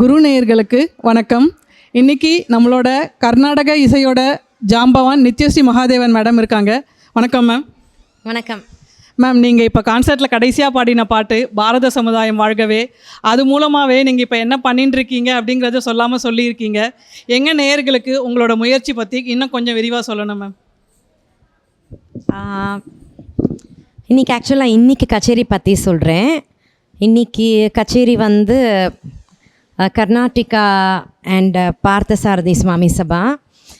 குரு நேயர்களுக்கு வணக்கம். இன்னைக்கு நம்மளோட கர்நாடக இசையோட ஜாம்பவான் நித்யஸ்ரீ மகாதேவன் மேடம் இருக்காங்க. வணக்கம் மேம். வணக்கம். மேம் நீங்கள் இப்போ கான்சர்ட்டில் கடைசியாக பாடின பாட்டு பாரத சமுதாயம் வாழ்கவே அது மூலமாகவே நீங்கள் இப்போ என்ன பண்ணிட்டு இருக்கீங்க அப்படிங்கிறத சொல்லாமல் சொல்லியிருக்கீங்க. எங்கள் நேயர்களுக்கு உங்களோட முயற்சி பற்றி இன்னும் கொஞ்சம் விரிவாக சொல்லணும் மேம். ஆஹ், இன்னைக்கு ஆக்சுவலாக இன்னைக்கு கச்சேரி பற்றி சொல்கிறேன் இன்னைக்கு கச்சேரி வந்து கர்நாடிகா அண்ட் பார்த்தசாரதி சுவாமி சபா.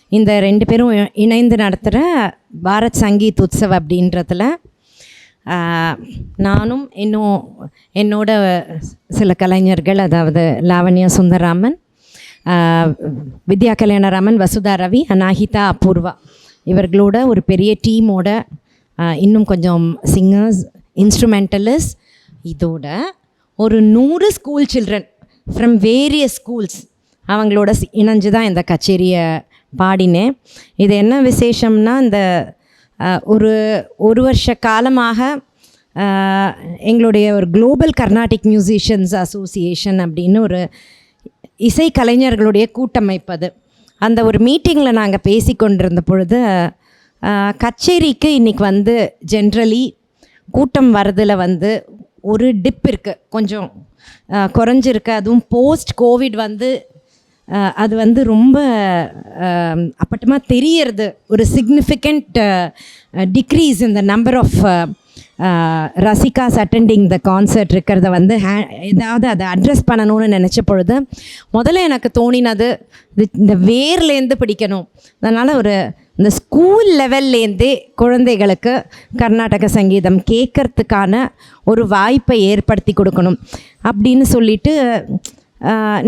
இந்த ரெண்டு பேரும் இ- இணைந்து நடத்துகிற பாரத் சங்கீத் உற்சவ் அப்படின்றதுல நானும் இன்னும் என்னோட சில கலைஞர்கள் அதாவது லாவண்யா சுந்தரராமன் வித்யா கல்யாணராமன் வசுதா ரவி அனாஹிதா அபூர்வா இவர்களோட ஒரு பெரிய டீமோட இன்னும் கொஞ்சம் சிங்கர்ஸ் இன்ஸ்ட்ருமெண்டலிஸ்ட் இதோட ஒரு நூறு school children from various schools அவங்களோட இணைஞ்சு தான் இந்த கச்சேரியை பாடினேன். இது என்ன விசேஷம்னா இந்த ஒரு ஒரு வருஷ காலமாக எங்களுடைய ஒரு குளோபல் கர்நாடிக் மியூசிஷியன்ஸ் அசோசியேஷன் அப்படின்னு ஒரு இசை கலைஞர்களுடைய கூட்டமைப்பு அது. அந்த ஒரு மீட்டிங்கில் நாங்கள் பேசி கொண்டிருந்த பொழுது கச்சேரிக்கு இன்றைக்கி வந்து ஜென்ரலி கூட்டம் வரதில் வந்து ஒரு டிப் இருக்குது கொஞ்சம் குறைஞ்சிருக்கு. அதுவும் போஸ்ட் கோவிட் வந்து அது வந்து ரொம்ப அப்பட்டமாக தெரியறது. ஒரு சிக்னிஃபிகண்ட் டிக்ரீஸ் இந்த number of rasikas attending the concert இருக்கிறத வந்து ஹே ஏதாவது அதை அட்ரஸ் பண்ணணும்னு நினச்ச பொழுது முதல்ல எனக்கு தோணினது இது இந்த வேர்லேருந்து பிடிக்கணும். அதனால் ஒரு இந்த ஸ்கூல் லெவல்லேருந்தே குழந்தைகளுக்கு கர்நாடக சங்கீதம் கேட்கறதுக்கான ஒரு வாய்ப்பை ஏற்படுத்தி கொடுக்கணும். அப்படின்னு சொல்லிட்டு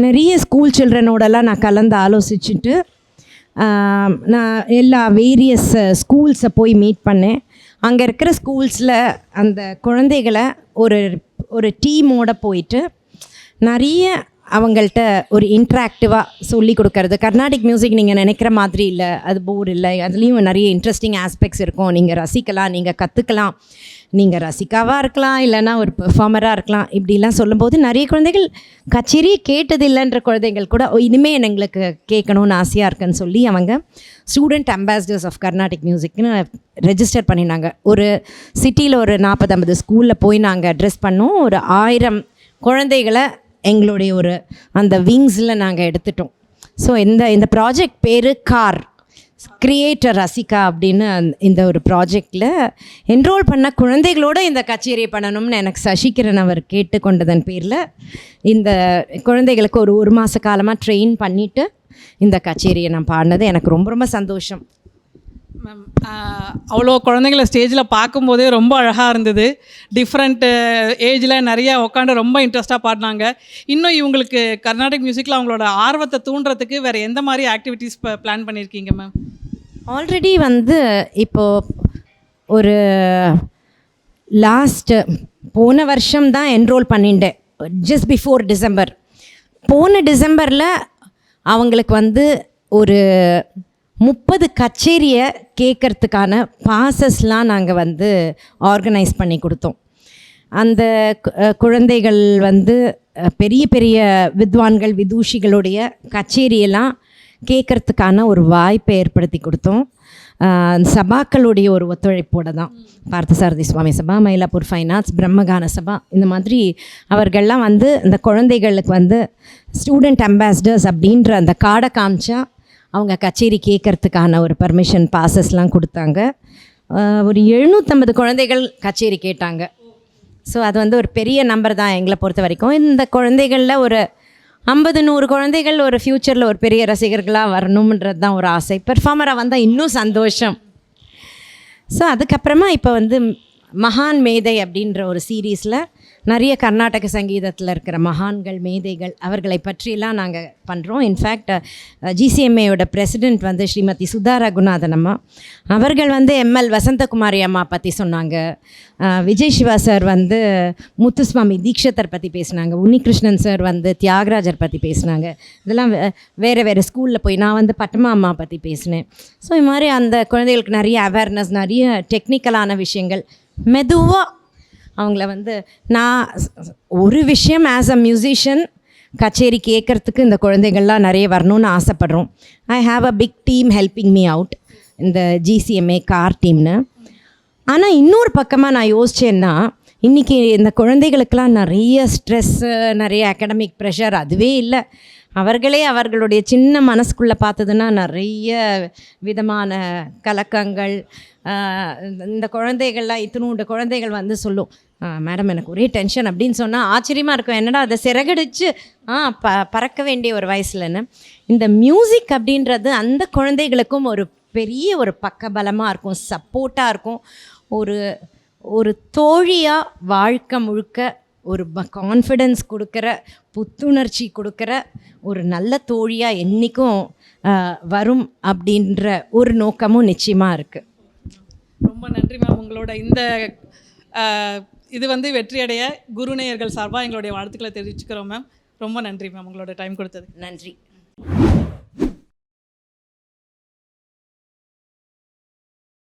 நிறைய ஸ்கூல் சில்ட்ரனோடலாம் நான் கலந்து ஆலோசிச்சுட்டு நான் எல்லா வேரியஸ் ஸ்கூல்ஸை போய் மீட் பண்ணேன். அங்கே இருக்கிற ஸ்கூல்ஸில் அந்த குழந்தைகளை ஒரு ஒரு டீமோட போயிட்டு நிறைய அவங்கள்ட்ட ஒரு இன்ட்ராக்டிவாக சொல்லி கொடுக்கறது. கர்நாடிக் மியூசிக் நீங்கள் நினைக்கிற மாதிரி இல்லை அது போர் இல்லை. அதுலேயும் நிறைய இன்ட்ரெஸ்டிங் ஆஸ்பெக்ட்ஸ் இருக்கும். நீங்கள் ரசிக்கலாம் நீங்கள் கற்றுக்கலாம் நீங்கள் ரசிக்காவாக இருக்கலாம் இல்லைன்னா ஒரு பெர்ஃபார்மராக இருக்கலாம். இப்படிலாம் சொல்லும்போது நிறைய குழந்தைகள் கச்சேரியே கேட்டதில்லைன்ற குழந்தைகள் கூட இனிமேல் எங்களுக்கு கேட்கணும்னு ஆசையாக இருக்குன்னு சொல்லி அவங்க ஸ்டூடெண்ட் அம்பாசிடர்ஸ் ஆஃப் கர்நாடிக் மியூசிக்னு ரெஜிஸ்டர் பண்ணினாங்க. ஒரு சிட்டியில் ஒரு நாற்பது ஐம்பது ஸ்கூலில் போய் நாங்கள் அட்ரெஸ் பண்ணோம். ஒரு ஆயிரம் குழந்தைகளை எங்களுடைய ஒரு அந்த விங்ஸில் நாங்கள் எடுத்துட்டோம். ஸோ இந்த இந்த ப்ராஜெக்ட் பேர் கார் கிரியேட்டர் ரசிகா அப்படின்னு அந்த- இந்த ஒரு ப்ராஜெக்டில் என்ரோல் பண்ண குழந்தைகளோட இந்த கச்சேரியை பண்ணணும்னு எனக்கு சசிகிரன் அவர் கேட்டுக்கொண்டதன் பேரில் இந்த குழந்தைகளுக்கு ஒரு ஒரு மாத காலமாக ட்ரெயின் பண்ணிவிட்டு இந்த கச்சேரியை நான் பாடினது. எனக்கு ரொம்ப ரொம்ப சந்தோஷம். மேம் அவ்வளோ குழந்தைங்கள ஸ்டேஜில் பார்க்கும்போதே ரொம்ப அழகாக இருந்தது. டிஃப்ரெண்ட்டு ஏஜில் நிறைய உட்காந்து ரொம்ப இன்ட்ரெஸ்ட்டாக பாடினாங்க. இன்னும் இவங்களுக்கு கர்நாடிக் மியூசிக்கில் அவங்களோட ஆர்வத்தை தூண்டுறதுக்கு வேறு எந்த மாதிரி ஆக்டிவிட்டீஸ் இப்போ பிளான் பண்ணியிருக்கீங்க மேம்? ஆல்ரெடி வந்து இப்போ ஒரு லாஸ்ட்டு போன வருஷம் தான் என்ரோல் பண்ணிட்டேன் ஜஸ்ட் பிஃபோர் டிசம்பர் போன டிசம்பரில் அவங்களுக்கு வந்து ஒரு முப்பது கச்சேரியை கேட்கறதுக்கான பாசஸ்லாம் நாங்கள் வந்து ஆர்கனைஸ் பண்ணி கொடுத்தோம். அந்த குழந்தைகள் வந்து பெரிய பெரிய வித்வான்கள் விதூஷிகளுடைய கச்சேரியெல்லாம் கேட்கறதுக்கான ஒரு வாய்ப்பை ஏற்படுத்தி கொடுத்தோம். சபாக்களுடைய ஒரு ஒத்துழைப்போடு தான். பார்த்தசாரதி சுவாமி சபா மயிலாப்பூர் ஃபைன் ஆர்ட்ஸ் பிரம்மகான சபா இந்த மாதிரி அவர்கள்லாம் வந்து இந்த குழந்தைகளுக்கு வந்து ஸ்டூடெண்ட் அம்பாசிடர்ஸ் அப்படின்ற அந்த காடை காமிச்சா அவங்க கச்சேரி கேட்கறதுக்கான ஒரு பர்மிஷன் பாசஸ்லாம் கொடுத்தாங்க. ஒரு எழுநூற்றம்பது குழந்தைகள் கச்சேரி கேட்டாங்க. ஸோ அது வந்து ஒரு பெரிய நம்பர் தான் எங்களை பொறுத்த வரைக்கும். இந்த குழந்தைகளில் ஒரு ஐம்பது நூறு குழந்தைகள் ஒரு ஃப்யூச்சரில் ஒரு பெரிய ரசிகர்களாக வரணுன்றது தான் ஒரு ஆசை. பெர்ஃபார்மராக வந்தால் இன்னும் சந்தோஷம். ஸோ அதுக்கப்புறமா இப்போ வந்து மகான் மேதை அப்படின்ற ஒரு சீரீஸில் நிறைய கர்நாடக சங்கீதத்தில் இருக்கிற மகான்கள் மேதைகள் அவர்களை பற்றியெல்லாம் நாங்கள் பண்ணுறோம் இன்ஃபேக்ட் ஜிசிஎம்ஏயோட பிரசிடெண்ட் வந்து ஸ்ரீமதி சுதா ரகுநாதன் அம்மா. அவர்கள் வந்து எம்எல் வசந்தகுமாரி அம்மா பற்றி சொன்னாங்க. விஜய் சிவா சார் வந்து முத்துசுவாமி தீக்ஷத்தர் பற்றி பேசினாங்க. உன்னிகிருஷ்ணன் சார் வந்து தியாகராஜர் பற்றி பேசினாங்க. இதெல்லாம் வே- வேறு வேறு ஸ்கூலில் போய் நான் வந்து பட்டமா அம்மா பற்றி பேசினேன். ஸோ இது மாதிரி அந்த குழந்தைகளுக்கு நிறைய அவேர்னஸ் நிறைய டெக்னிக்கலான விஷயங்கள் மெதுவாக அவங்கள வந்து நான் ஒரு விஷயம் ஆஸ் அ மியூசிஷியன் கச்சேரி கேட்குறதுக்கு இந்த குழந்தைகள்லாம் நிறைய வரணும்னு ஆசைப்பட்றோம். I have a big team helping me out இந்த ஜிசிஎம்ஏ கார் டீம்னு ஆனால் இன்னொரு பக்கமாக நான் யோசித்தேன்னா இன்றைக்கி இந்த குழந்தைகளுக்கெல்லாம் நிறைய ஸ்ட்ரெஸ்ஸு நிறைய அகடமிக் ப்ரெஷர் அதுவே இல்லை. அவர்களே அவர்களுடைய சின்ன மனசுக்குள்ளே பார்த்ததுன்னா நிறைய விதமான கலக்கங்கள் இந்த குழந்தைகள்லாம் இத்தினூண்டு குழந்தைகள் வந்து சொல்லும் மேடம் எனக்கு ஒரே டென்ஷன் அப்படின்னு சொன்னால் ஆச்சரியமாக இருக்கும். என்னடா அதை சிறகடிச்சு ஆ ப பறக்க வேண்டிய ஒரு வயசுலன்னு. இந்த மியூசிக் அப்படின்றது அந்த குழந்தைகளுக்கும் ஒரு பெரிய ஒரு பக்கபலமாக இருக்கும் சப்போர்ட்டாக இருக்கும். ஒரு ஒரு தோழியாக வாழ்க்கை முழுக்க ஒரு கான்ஃபிடென்ஸ் கொடுக்குற புத்துணர்ச்சி கொடுக்குற ஒரு நல்ல தோழியாக என்றைக்கும் வரும் அப்படின்ற ஒரு நோக்கமும் நிச்சயமாக இருக்குது ரொம்ப நன்றி மேம் உங்களோட இந்த இது வந்து வெற்றியடைய குருநேயர்கள் சார்பாக எங்களுடைய வாழ்த்துக்களை தெரிவிச்சுக்கிறோம் மேம் ரொம்ப நன்றி மேம் உங்களோட டைம் கொடுத்தது நன்றி.